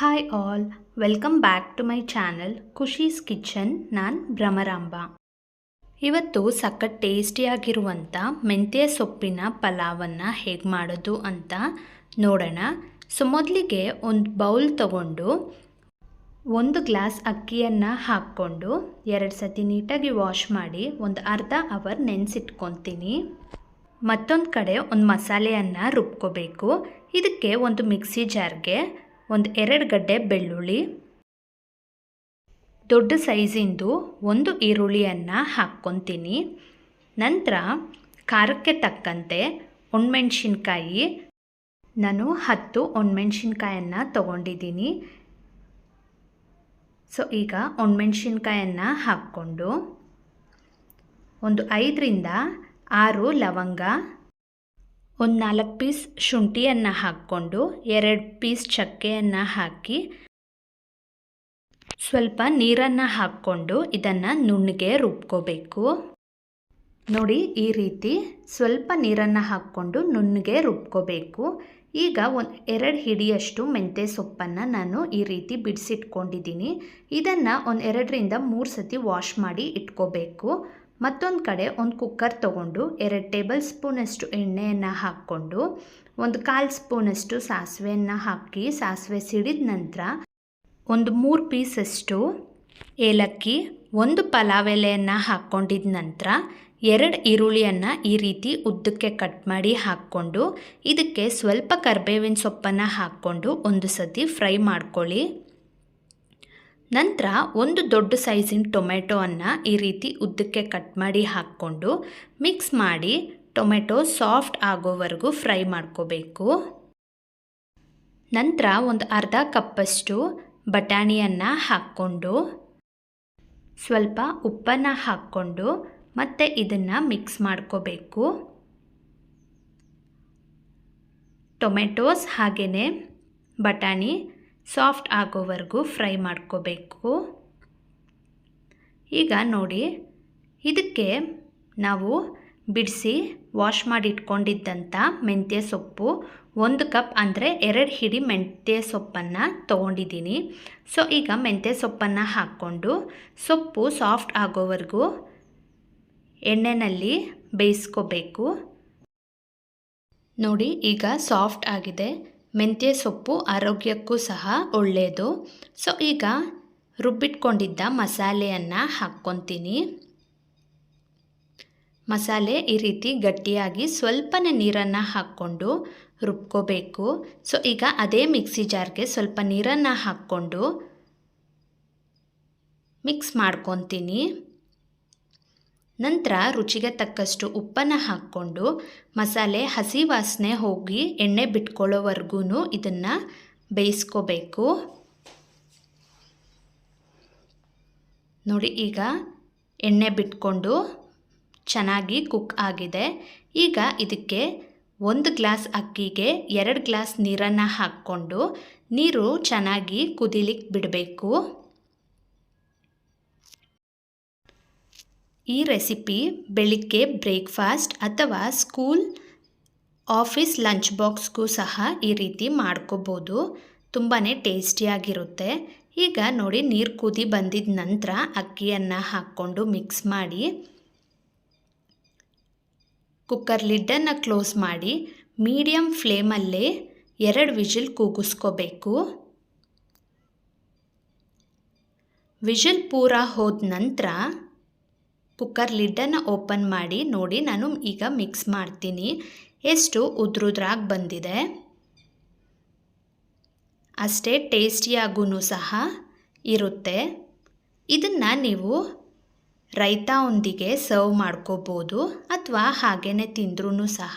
Hi all welcome back to my channel Khushi's kitchen ನಾನು ಭ್ರಮರಾಂಬ. ಇವತ್ತು ಸಖತ್ ಟೇಸ್ಟಿಯಾಗಿರುವಂಥ ಮೆಂತ್ಯ ಸೊಪ್ಪಿನ ಪಲಾವನ್ನು ಹೇಗೆ ಮಾಡೋದು ಅಂತ ನೋಡೋಣ. ಸೊ, ಮೊದಲಿಗೆ ಒಂದು ಬೌಲ್ ತಗೊಂಡು ಒಂದು ಗ್ಲಾಸ್ ಅಕ್ಕಿಯನ್ನು ಹಾಕ್ಕೊಂಡು ಎರಡು ಸತಿ ನೀಟಾಗಿ ವಾಶ್ ಮಾಡಿ ಒಂದು ಅರ್ಧ ಅವರ್ ನೆನೆಸಿಟ್ಕೊತೀನಿ. ಮತ್ತೊಂದು ಕಡೆ ಒಂದು ಮಸಾಲೆಯನ್ನು ರುಬ್ಕೋಬೇಕು. ಇದಕ್ಕೆ ಒಂದು ಮಿಕ್ಸಿ ಜಾರ್ಗೆ ಒಂದು ಎರಡು ಗಡ್ಡೆ ಬೆಳ್ಳುಳ್ಳಿ. ದೊಡ್ಡ ಸೈಜಿಂದು ಒಂದು ಈರುಳ್ಳಿಯನ್ನು ಹಾಕ್ಕೊತೀನಿ. ನಂತರ ಖಾರಕ್ಕೆ ತಕ್ಕಂತೆ ಒಣಮೆಣ್ಸಿನ್ಕಾಯಿ. ನಾನು ಹತ್ತು ಒಣಮೆಣ್ಸಿನ್ಕಾಯನ್ನು ತಗೊಂಡಿದ್ದೀನಿ. ಸೊ, ಈಗ ಒಣಮೆಣ್ಸಿನ್ಕಾಯನ್ನು ಹಾಕ್ಕೊಂಡು ಒಂದು ಐದರಿಂದ ಆರು ಲವಂಗ. ಒಂದು ನಾಲ್ಕು ಪೀಸ್ ಶುಂಠಿಯನ್ನು ಹಾಕ್ಕೊಂಡು, ಎರಡು ಪೀಸ್ ಚಕ್ಕೆಯನ್ನು ಹಾಕಿ, ಸ್ವಲ್ಪ ನೀರನ್ನು ಹಾಕ್ಕೊಂಡು ಇದನ್ನು ನುಣ್ಣಗೆ ರುಬ್ಕೋಬೇಕು. ನೋಡಿ, ಈ ರೀತಿ ಸ್ವಲ್ಪ ನೀರನ್ನು ಹಾಕ್ಕೊಂಡು ನುಣ್ಣಗೆ ರುಬ್ಕೋಬೇಕು. ಈಗ ಒಂದು ಎರಡು ಹಿಡಿಯಷ್ಟು ಮೆಂತ್ಯ ಸೊಪ್ಪನ್ನು ನಾನು ಈ ರೀತಿ ಬಿಡಿಸಿಟ್ಕೊಂಡಿದ್ದೀನಿ. ಇದನ್ನು ಒಂದು ಎರಡರಿಂದ ಮೂರು ಸತಿ ವಾಶ್ ಮಾಡಿ ಇಟ್ಕೋಬೇಕು. ಮತ್ತೊಂದು ಕಡೆ ಒಂದು ಕುಕ್ಕರ್ ತೊಗೊಂಡು ಎರಡು ಟೇಬಲ್ ಸ್ಪೂನಷ್ಟು ಎಣ್ಣೆಯನ್ನು ಹಾಕ್ಕೊಂಡು, ಒಂದು ಕಾಲು ಸ್ಪೂನಷ್ಟು ಸಾಸಿವೆಯನ್ನು ಹಾಕಿ, ಸಾಸಿವೆ ಸಿಡಿದ ನಂತರ ಒಂದು ಮೂರು ಪೀಸಷ್ಟು ಏಲಕ್ಕಿ, ಒಂದು ಪಲಾವ್ ಎಲೆಯನ್ನು ಹಾಕ್ಕೊಂಡಿದ ನಂತರ ಎರಡು ಈರುಳ್ಳಿಯನ್ನು ಈ ರೀತಿ ಉದ್ದಕ್ಕೆ ಕಟ್ ಮಾಡಿ ಹಾಕ್ಕೊಂಡು, ಇದಕ್ಕೆ ಸ್ವಲ್ಪ ಕರ್ಬೇವಿನ ಸೊಪ್ಪನ್ನು ಹಾಕ್ಕೊಂಡು ಒಂದು ಸತಿ ಫ್ರೈ ಮಾಡ್ಕೊಳ್ಳಿ. ನಂತರ ಒಂದು ದೊಡ್ಡ ಸೈಜಿನ ಟೊಮೆಟೊವನ್ನು ಈ ರೀತಿ ಉದ್ದಕ್ಕೆ ಕಟ್ ಮಾಡಿ ಹಾಕ್ಕೊಂಡು ಮಿಕ್ಸ್ ಮಾಡಿ ಟೊಮೆಟೊ ಸಾಫ್ಟ್ ಆಗೋವರೆಗೂ ಫ್ರೈ ಮಾಡ್ಕೋಬೇಕು. ನಂತರ ಒಂದು ಅರ್ಧ ಕಪ್ಪಷ್ಟು ಬಟಾಣಿಯನ್ನು ಹಾಕ್ಕೊಂಡು ಸ್ವಲ್ಪ ಉಪ್ಪನ್ನು ಹಾಕ್ಕೊಂಡು ಮತ್ತೆ ಇದನ್ನು ಮಿಕ್ಸ್ ಮಾಡ್ಕೋಬೇಕು. ಟೊಮೆಟೊಸ್ ಹಾಗೆಯೇ ಬಟಾಣಿ ಸಾಫ್ಟ್ ಆಗೋವರೆಗೂ ಫ್ರೈ ಮಾಡ್ಕೋಬೇಕು. ಈಗ ನೋಡಿ, ಇದಕ್ಕೆ ನಾವು ಬಿಡಿಸಿ ವಾಶ್ ಮಾಡಿಟ್ಕೊಂಡಿದ್ದಂಥ ಮೆಂತ್ಯ ಸೊಪ್ಪು, ಒಂದು ಕಪ್ ಅಂದರೆ ಎರಡು ಹಿಡಿ ಮೆಂತ್ಯ ಸೊಪ್ಪನ್ನು ತೊಗೊಂಡಿದ್ದೀನಿ. ಸೊ, ಈಗ ಮೆಂತ್ಯ ಸೊಪ್ಪನ್ನು ಹಾಕ್ಕೊಂಡು ಸೊಪ್ಪು ಸಾಫ್ಟ್ ಆಗೋವರೆಗೂ ಎಣ್ಣೆಯಲ್ಲಿ ಬೇಯಿಸ್ಕೋಬೇಕು. ನೋಡಿ, ಈಗ ಸಾಫ್ಟ್ ಆಗಿದೆ. ಮೆಂತ್ಯ ಸೊಪ್ಪು ಆರೋಗ್ಯಕ್ಕೂ ಸಹ ಒಳ್ಳೆಯದು ಸೊ, ಈಗ ರುಬ್ಬಿಟ್ಕೊಂಡಿದ್ದ ಮಸಾಲೆಯನ್ನು ಹಾಕ್ಕೊತೀನಿ. ಮಸಾಲೆ ಈ ರೀತಿ ಗಟ್ಟಿಯಾಗಿ ಸ್ವಲ್ಪನೇ ನೀರನ್ನು ಹಾಕ್ಕೊಂಡು ರುಬ್ಕೋಬೇಕು. ಸೊ, ಈಗ ಅದೇ ಮಿಕ್ಸಿ ಜಾರ್ಗೆ ಸ್ವಲ್ಪ ನೀರನ್ನು ಹಾಕ್ಕೊಂಡು ಮಿಕ್ಸ್ ಮಾಡ್ಕೊತೀನಿ. ನಂತರ ರುಚಿಗೆ ತಕ್ಕಷ್ಟು ಉಪ್ಪನ್ನು ಹಾಕ್ಕೊಂಡು ಮಸಾಲೆ, ಹಸಿ ವಾಸನೆ ಹೋಗಿ ಎಣ್ಣೆ ಬಿಟ್ಕೊಳ್ಳೋವರೆಗೂ ಇದನ್ನು ಬೇಯಿಸ್ಕೋಬೇಕು. ನೋಡಿ, ಈಗ ಎಣ್ಣೆ ಬಿಟ್ಕೊಂಡು ಚೆನ್ನಾಗಿ ಕುಕ್ ಆಗಿದೆ. ಈಗ ಇದಕ್ಕೆ ಒಂದು ಗ್ಲಾಸ್ ಅಕ್ಕಿಗೆ ಎರಡು ಗ್ಲಾಸ್ ನೀರನ್ನು ಹಾಕ್ಕೊಂಡು ನೀರು ಚೆನ್ನಾಗಿ ಕುದಿಲಿಕ್ಕೆ ಬಿಡಬೇಕು. ಈ ರೆಸಿಪಿ ಬೆಳಿಗ್ಗೆ ಬ್ರೇಕ್ಫಾಸ್ಟ್ ಅಥವಾ ಸ್ಕೂಲ್ ಆಫೀಸ್ ಲಂಚ್ ಬಾಕ್ಸ್ಗೂ ಸಹ ಈ ರೀತಿ ಮಾಡ್ಕೋಬೋದು. ತುಂಬಾ ಟೇಸ್ಟಿಯಾಗಿರುತ್ತೆ. ಈಗ ನೋಡಿ, ನೀರು ಕುದಿ ಬಂದಿದ ನಂತರ ಅಕ್ಕಿಯನ್ನು ಹಾಕ್ಕೊಂಡು ಮಿಕ್ಸ್ ಮಾಡಿ ಕುಕ್ಕರ್ ಲಿಡ್ಡನ್ನು ಕ್ಲೋಸ್ ಮಾಡಿ ಮೀಡಿಯಮ್ ಫ್ಲೇಮಲ್ಲೇ ಎರಡು ವಿಜಿಲ್ ಕೂಗಿಸ್ಕೋಬೇಕು. ವಿಜಿಲ್ ಪೂರ ಹೋದ ನಂತರ ಕುಕ್ಕರ್ ಲಿಡ್ಡನ್ನು ಓಪನ್ ಮಾಡಿ ನೋಡಿ ನಾನು ಈಗ ಮಿಕ್ಸ್ ಮಾಡ್ತೀನಿ. ಎಷ್ಟು ಉದ್ರುದ್ರಾಗಿ ಬಂದಿದೆ? ಅಷ್ಟೇ ಟೇಸ್ಟಿಯಾಗೂ ಸಹ ಇರುತ್ತೆ. ಇದನ್ನು ನೀವು ರೈತಾವೊಂದಿಗೆ ಸರ್ವ್ ಮಾಡ್ಕೋಬೋದು ಅಥವಾ ಹಾಗೇ ತಿಂದ್ರೂ ಸಹ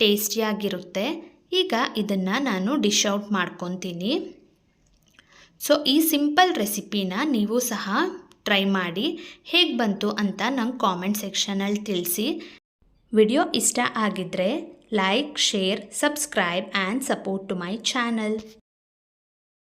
ಟೇಸ್ಟಿಯಾಗಿರುತ್ತೆ. ಈಗ ಇದನ್ನು ನಾನು ಡಿಶ್ ಔಟ್ ಮಾಡ್ಕೊತೀನಿ. ಸೊ, ಈ ಸಿಂಪಲ್ ರೆಸಿಪಿನ ನೀವು ಸಹ ಟ್ರೈ ಮಾಡಿ ಹೇಗೆ ಬಂತು ಅಂತ ನಂಗೆ ಕಾಮೆಂಟ್ ಸೆಕ್ಷನಲ್ಲಿ ತಿಳಿಸಿ. ವಿಡಿಯೋ ಇಷ್ಟ ಆಗಿದ್ದರೆ like share subscribe and support to my channel